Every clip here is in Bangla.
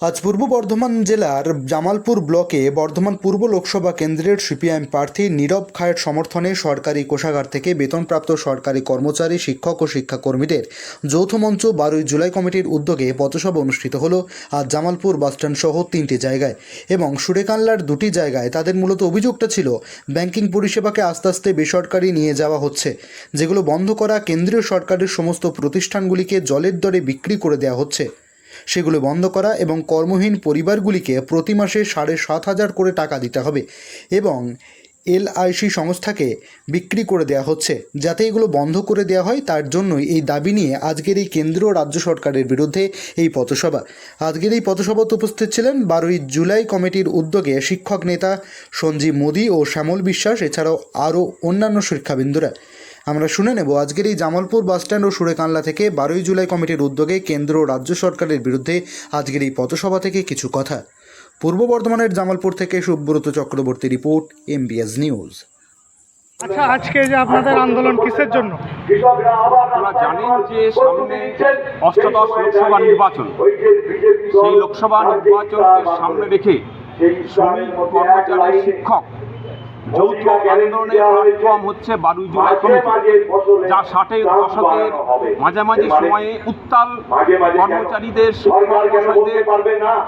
আজ পূর্ব বর্ধমান জেলার জামালপুর ব্লকে বর্ধমান পূর্ব লোকসভা কেন্দ্রের সিপিআইএম প্রার্থী নীরব খায়ের সমর্থনে সরকারি কোষাগার থেকে বেতনপ্রাপ্ত সরকারি কর্মচারী, শিক্ষক ও শিক্ষাকর্মীদের যৌথ মঞ্চ বারোই জুলাই কমিটির উদ্যোগে পথসভা অনুষ্ঠিত হল আজ জামালপুর বাসস্ট্যান্ড সহ তিনটি জায়গায় এবং সুরেকানলার দুটি জায়গায় তাদের মূলত অভিযোগটা ছিল, ব্যাংকিং পরিষেবাকে আস্তে আস্তে বেসরকারি নিয়ে যাওয়া হচ্ছে, যেগুলো বন্ধ করা কেন্দ্রীয় সরকারের সমস্ত প্রতিষ্ঠানগুলিকে জলের দরে বিক্রি করে দেওয়া হচ্ছে। সেগুলো বন্ধ করা এবং কর্মহীন পরিবারগুলিকে প্রতি মাসে সাড়ে সাত হাজার করে টাকা দিতে হবে এবং এলআইসি সংস্থাকে বিক্রি করে দেওয়া হচ্ছে। যাতে এগুলো বন্ধ করে দেওয়া হয়, তার জন্যই এই দাবি নিয়ে আজকের এই কেন্দ্র রাজ্য সরকারের বিরুদ্ধে এই পথসভা। আজকের এই পথসভাতে উপস্থিত ছিলেন বারোই জুলাই কমিটির উদ্যোগে শিক্ষক নেতা সঞ্জীব মোদী ও শ্যামল বিশ্বাস, এছাড়াও আরও অন্যান্য শিক্ষাবিন্দুরা। আমরা শুনে নেব আজকের এই জামালপুর বাসস্ট্যান্ড ও সুরেকানলা থেকে বারোই জুলাই কমিটির উদ্যোগে কেন্দ্র ও রাজ্য সরকারের বিরুদ্ধে আজকের এই পথসভা থেকে কিছু কথা। পূর্ব বর্ধমানের জামালপুর থেকে Subrata Chakraborty report MBS news. আচ্ছা আজকে যে আপনাদের আন্দোলন কিসের জন্য? আপনারা জানেন যে সামনে অষ্টাদশ লোকসভা নির্বাচন। সেই লোকসভা নির্বাচনকে সামনে রেখে শ্রমিক কর্মচারী শিক্ষক যৌথ আন্দোলনের প্ল্যাটফর্ম হচ্ছে বারোই জুলাই কমিটি যা ষাটের দশকের মাঝামাঝি সময়ে উত্তাল কর্মচারীদের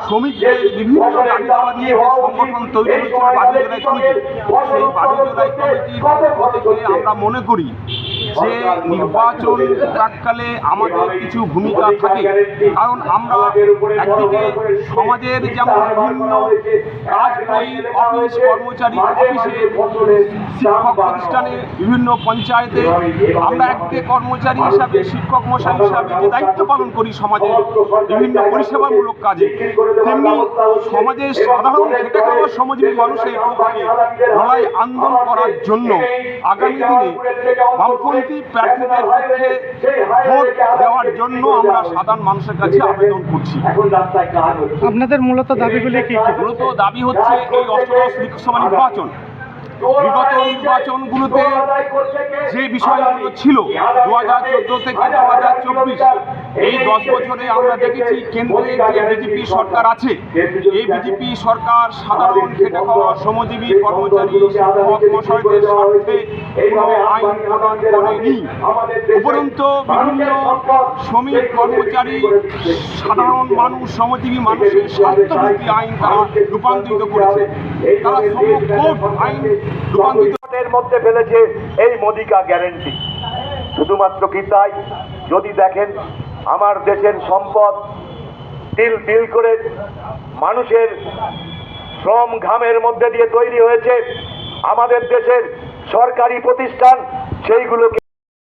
শ্রমিকদের বিভিন্ন দাবি নিয়ে যে সংগঠন তৈরি হয়েছিল বারোই জুলাই কমিটি। সেই বারোই জুলাই কমিটির আমরা মনে করি যে নির্বাচন প্রাককালে আমাদের কিছু ভূমিকা থাকে। কারণ আমরা একদিকে সমাজের যেমন বিভিন্ন কাজ করি অফিস, কর্মচারী অফিসে, শিক্ষক প্রতিষ্ঠানে, বিভিন্ন পঞ্চায়েতে আমরা একদিকে কর্মচারী হিসাবে, শিক্ষক মশাই হিসাবে যে দায়িত্ব পালন করি সমাজের বিভিন্ন পরিষেবামূলক কাজে, তেমনি সমাজের সাধারণ খেটে খাওয়া সমাজের মানুষের লড়াই আন্দোলন করার জন্য আগামী দিনে প্রার্থীদের পক্ষে ভোট দেওয়ার জন্য আমরা সাধারণ মানুষের কাছে আবেদন করছি। আপনাদের মূলত দাবিগুলি কি কি? মূলত দাবি হচ্ছে এই অষ্টদশ লোকসভা নির্বাচন। বিগত নির্বাচনগুলোতে যে বিষয়গুলো ছিল, দু হাজার চোদ্দ থেকে দু হাজার চব্বিশ, এই দশ বছরে আমরা দেখেছি কেন্দ্রে যে বিজেপি সরকার আছে, এই বিজেপি সরকার সাধারণ খেটে খাওয়া শ্রমজীবী কর্মচারী শিক্ষক মশাইদের স্বার্থে কোনো আইন প্রণয়ন করেনি। উপরন্ত বিভিন্ন শ্রমিক কর্মচারী, সাধারণ মানুষ, শ্রমজীবী মানুষের স্বার্থমুখী আইন তারা রূপান্তরিত করেছে। তারা সমকোট আইন রূপান্তরিত এর মধ্যে ফেলেছে এই মোদিকা গ্যারেন্টি শুধুমাত্র কি তাই? যদি দেখেন, আমার দেশের সম্পদ তিল তিল করে মানুষের শ্রম ঘামের মধ্যে দিয়ে তৈরি হয়েছে। আমাদের দেশের সরকারি প্রতিষ্ঠান, সেইগুলোকে